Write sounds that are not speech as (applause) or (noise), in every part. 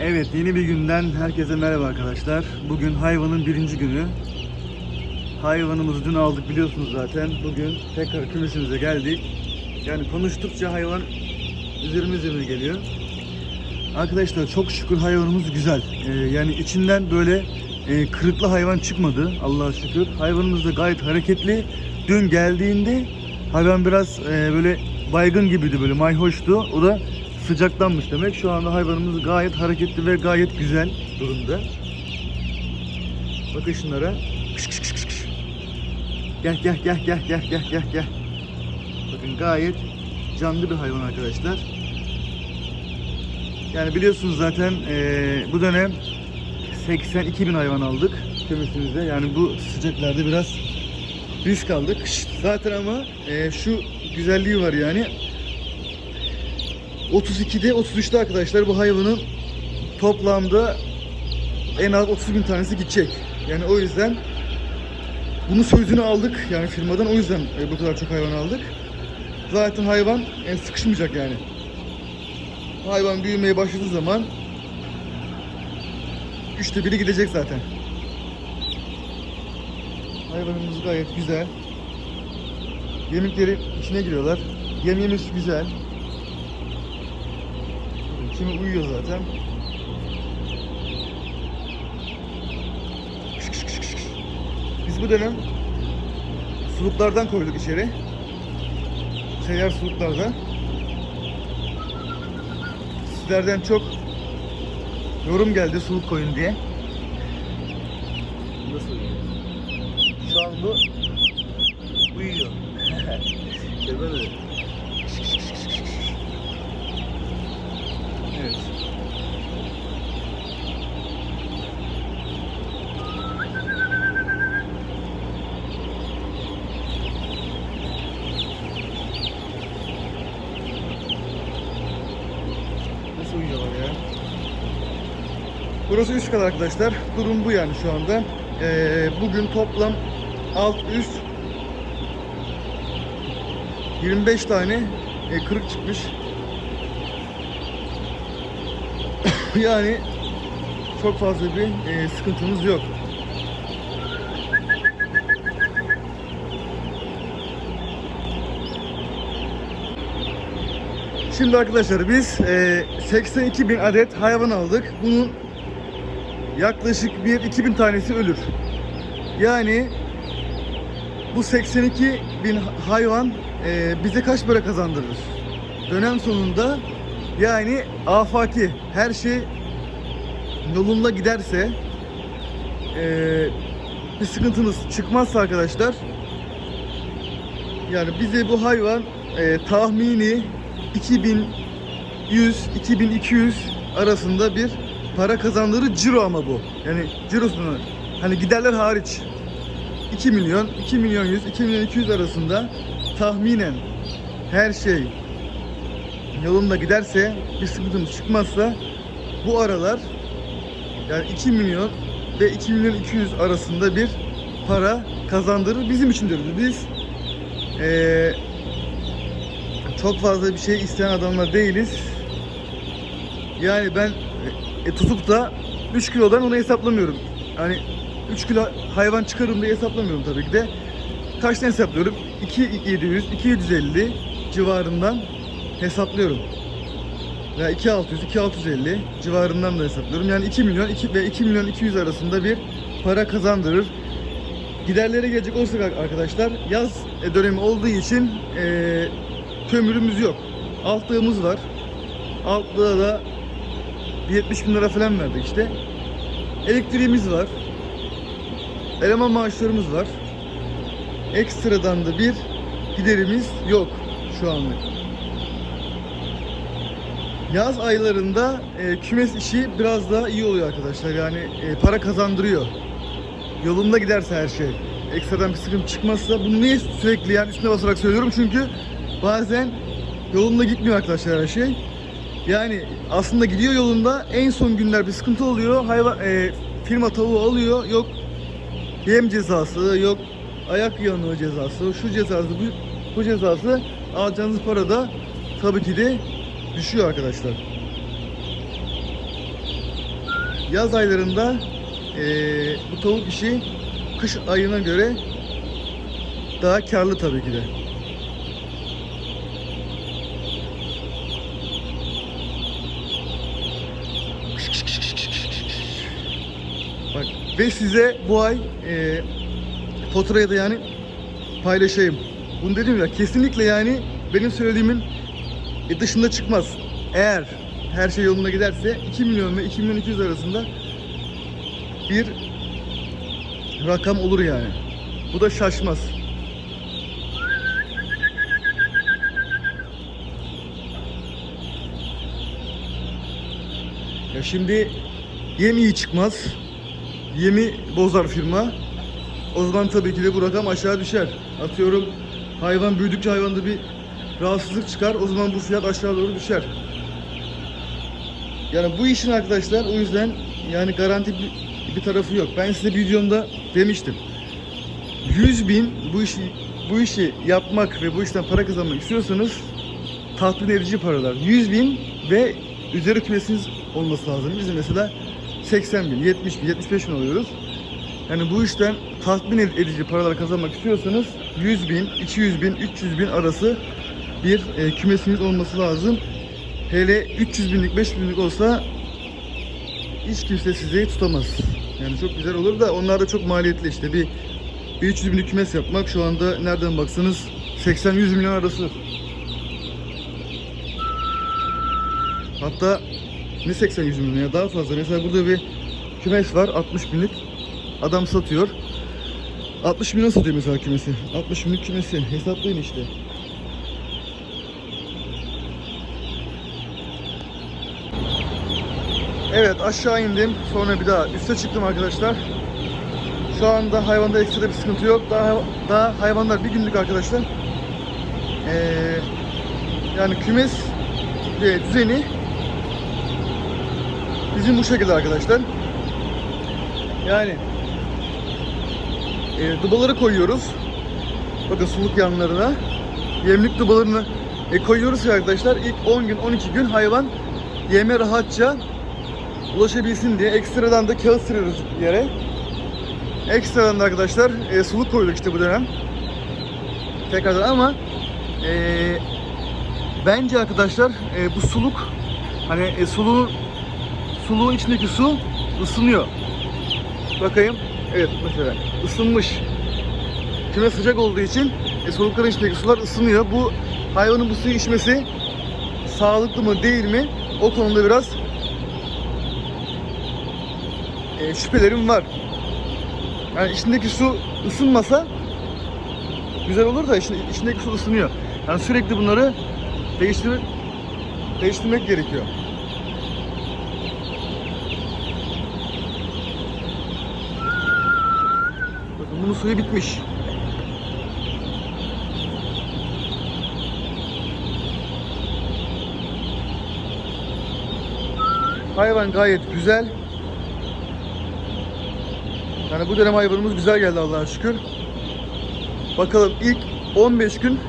Evet yeni bir günden herkese merhaba arkadaşlar. Bugün hayvanın birinci günü. Hayvanımızı dün aldık biliyorsunuz zaten. Bugün tekrar kümesimize geldik. Yani konuştukça hayvan üzerime üzerime geliyor. Arkadaşlar çok şükür hayvanımız güzel. Ee, yani içinden böyle e, kırıklı hayvan çıkmadı Allah'a şükür. Hayvanımız da gayet hareketli. Dün geldiğinde hayvan biraz e, böyle baygın gibiydi böyle mayhoştu. O da sıcaklanmış demek. Şu anda hayvanımız gayet hareketli ve gayet güzel durumda. Bakın şunlara. Kış kış kış kış. Gel gel gel gel gel gel gel gel. Bakın gayet canlı bir hayvan arkadaşlar. Yani biliyorsunuz zaten eee, bu dönem 82 bin hayvan aldık kümesimizde. Yani bu sıcaklarda biraz risk aldık. Zaten ama eee, şu güzelliği var yani. 32'de 33'te arkadaşlar bu hayvanın toplamda en az 30 bin tanesi gidecek. Yani o yüzden bunun sözünü aldık yani firmadan o yüzden e, bu kadar çok hayvan aldık. Zaten hayvan e, sıkışmayacak yani. Hayvan büyümeye başladığı zaman üçte biri gidecek zaten. Hayvanımız gayet güzel. Yemekleri içine giriyorlar. Yem yemesi güzel. Kimi uyuyor zaten. Biz bu dönem suluklardan koyduk içeri. Seyyar suluklardan. Sizlerden çok yorum geldi suluk koyun diye. Nasıl? Şu an bu uyuyor. (laughs) İşte böyle. Evet. Nasıl uyuyorlar ya? Burası üst kat arkadaşlar. Durum bu yani şu anda. Ee, bugün toplam alt üst 25 tane e, kırık çıkmış. (coughs) yani çok fazla bir e, sıkıntımız yok. Şimdi arkadaşlar biz e, 82 bin adet hayvan aldık. Bunun yaklaşık bir 2000 tanesi ölür. Yani bu 82 bin hayvan e, bize kaç para kazandırır? Dönem sonunda yani afaki her şey yolunda giderse e, bir sıkıntımız çıkmazsa arkadaşlar yani bize bu hayvan e, tahmini 2100-2200 arasında bir para kazandırır ciro ama bu. Yani cirosunu hani giderler hariç 2 milyon, 2 milyon 100, 2 milyon 200 arasında tahminen her şey yolunda giderse bir sıkıntımız çıkmazsa bu aralar yani 2 milyon ve 2 milyon 200 arasında bir para kazandırır bizim için diyoruz. Biz eee çok fazla bir şey isteyen adamlar değiliz. Yani ben e, tutup da 3 kilodan onu hesaplamıyorum. Hani 3 kilo hayvan çıkarım diye hesaplamıyorum tabii ki de. Kaçtan hesaplıyorum? 2700, 2750 civarından hesaplıyorum. Veya 2600, 2650 civarından da hesaplıyorum. Yani 2 milyon 2 ve 2 milyon 200 arasında bir para kazandırır. Giderlere gelecek olursak arkadaşlar yaz dönemi olduğu için eee kömürümüz yok. Altlığımız var. Altlığa da bir 70 bin lira falan verdik işte. Elektriğimiz var. Eleman maaşlarımız var. Ekstradan da bir giderimiz yok şu anlık. Yaz aylarında e, kümes işi biraz daha iyi oluyor arkadaşlar. Yani e, para kazandırıyor. Yolunda giderse her şey. Ekstradan bir sıkıntı çıkmazsa bunu niye sürekli yani üstüne basarak söylüyorum çünkü bazen yolunda gitmiyor arkadaşlar her şey. Yani aslında gidiyor yolunda en son günler bir sıkıntı oluyor. Hayvan e, firma tavuğu alıyor. Yok yem cezası, yok ayak yanığı cezası, şu cezası, bu, bu cezası alacağınız para da tabii ki de düşüyor arkadaşlar. yaz aylarında eee, bu tavuk işi kış ayına göre daha karlı tabii ki de. Ve size bu ay eee faturayı da yani paylaşayım. Bunu dedim ya kesinlikle yani benim söylediğimin e, dışında çıkmaz. Eğer her şey yolunda giderse 2 milyon ve 2 milyon 200 arasında bir rakam olur yani. Bu da şaşmaz. Ya şimdi yem iyi çıkmaz. Yemi bozar firma. O zaman tabii ki de bu rakam aşağı düşer. Atıyorum hayvan büyüdükçe hayvanda bir rahatsızlık çıkar. O zaman bu fiyat aşağı doğru düşer. Yani bu işin arkadaşlar o yüzden yani garanti bir, bir tarafı yok. Ben size videomda demiştim. 100 bin bu işi bu işi yapmak ve bu işten para kazanmak istiyorsanız tatmin edici paralar. 100 bin ve üzeri kümesiniz olması lazım. Biz de mesela 80 bin, 70 bin, 75 bin alıyoruz. Yani bu işten tatmin ed- edici paralar kazanmak istiyorsanız 100 bin, 200 bin, 300 bin arası bir e, kümesiniz olması lazım. Hele 300 binlik, 500 binlik olsa hiç kimse sizi tutamaz. Yani çok güzel olur da onlar da çok maliyetli işte. Bir, bir 300 binlik kümes yapmak şu anda nereden baksanız 80-100 milyon arası. Hatta ne 80-100 milyon ya daha fazla. Mesela burada bir kümes var 60 binlik. Adam satıyor. 60 milyon satıyor mesela kümesi. 60 binlik kümesi. Hesaplayın işte. Evet aşağı indim. Sonra bir daha üste çıktım arkadaşlar. Şu anda hayvanda ekstra bir sıkıntı yok. Daha, daha hayvanlar bir günlük arkadaşlar. Ee, yani kümes ve düzeni bizim bu şekilde arkadaşlar. Yani e, dubaları koyuyoruz. Bakın suluk yanlarına. Yemlik dubalarını e, koyuyoruz arkadaşlar. İlk 10 gün 12 gün hayvan yeme rahatça ulaşabilsin diye ekstradan da kağıt sürüyoruz yere. Ekstradan da arkadaşlar e, suluk koyduk işte bu dönem. Tekrardan ama e, bence arkadaşlar e, bu suluk hani e, suluğun suluğun içindeki su ısınıyor. Bakayım. Evet mesela ısınmış. Küme sıcak olduğu için e, solukların içindeki sular ısınıyor. Bu hayvanın bu suyu içmesi sağlıklı mı değil mi? O konuda biraz e, şüphelerim var. Yani içindeki su ısınmasa güzel olur da içinde- içindeki su ısınıyor. Yani sürekli bunları değiştirmek değiştirmek gerekiyor. Bunun suyu bitmiş. Hayvan gayet güzel. Yani bu dönem hayvanımız güzel geldi Allah'a şükür. Bakalım ilk 15 gün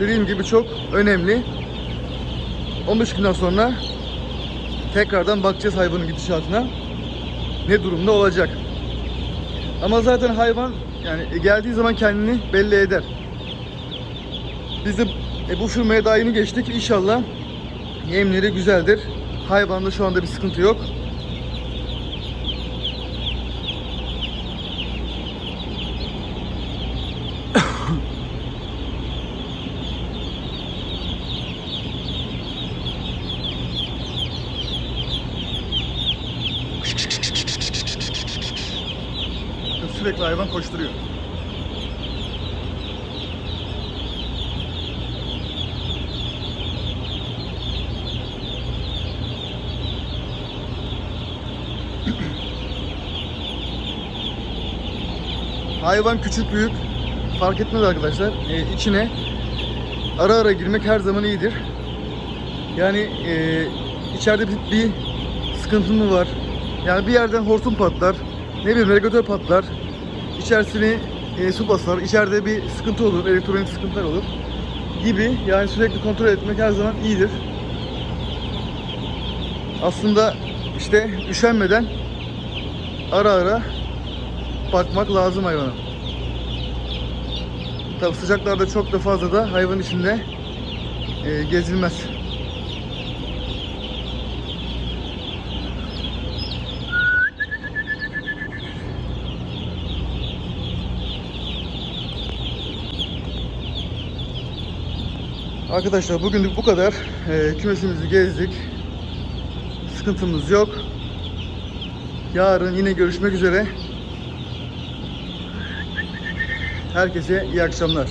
dediğim gibi çok önemli. 15 günden sonra tekrardan bakacağız hayvanın gidişatına. Ne durumda olacak. Ama zaten hayvan yani geldiği zaman kendini belli eder. Biz de e, bu firmaya daha yeni geçtik. İnşallah yemleri güzeldir. Hayvanda şu anda bir sıkıntı yok. Sürekli hayvan koşturuyor. (clears throat) Hayvan küçük büyük fark etmez arkadaşlar. Ee, içine ara ara girmek her zaman iyidir. Yani e, içeride bir, bir sıkıntı mı var? Yani bir yerden hortum patlar, ne bileyim regülatör patlar, içerisini e, su basar, içeride bir sıkıntı olur, elektronik sıkıntılar olur gibi. Yani sürekli kontrol etmek her zaman iyidir. Aslında işte üşenmeden ara ara bakmak lazım hayvana. Tabi sıcaklarda çok da fazla da hayvan içinde e, gezilmez. Arkadaşlar bugünlük bu kadar. E, kümesimizi gezdik. Sıkıntımız yok. Yarın yine görüşmek üzere. Herkese iyi akşamlar.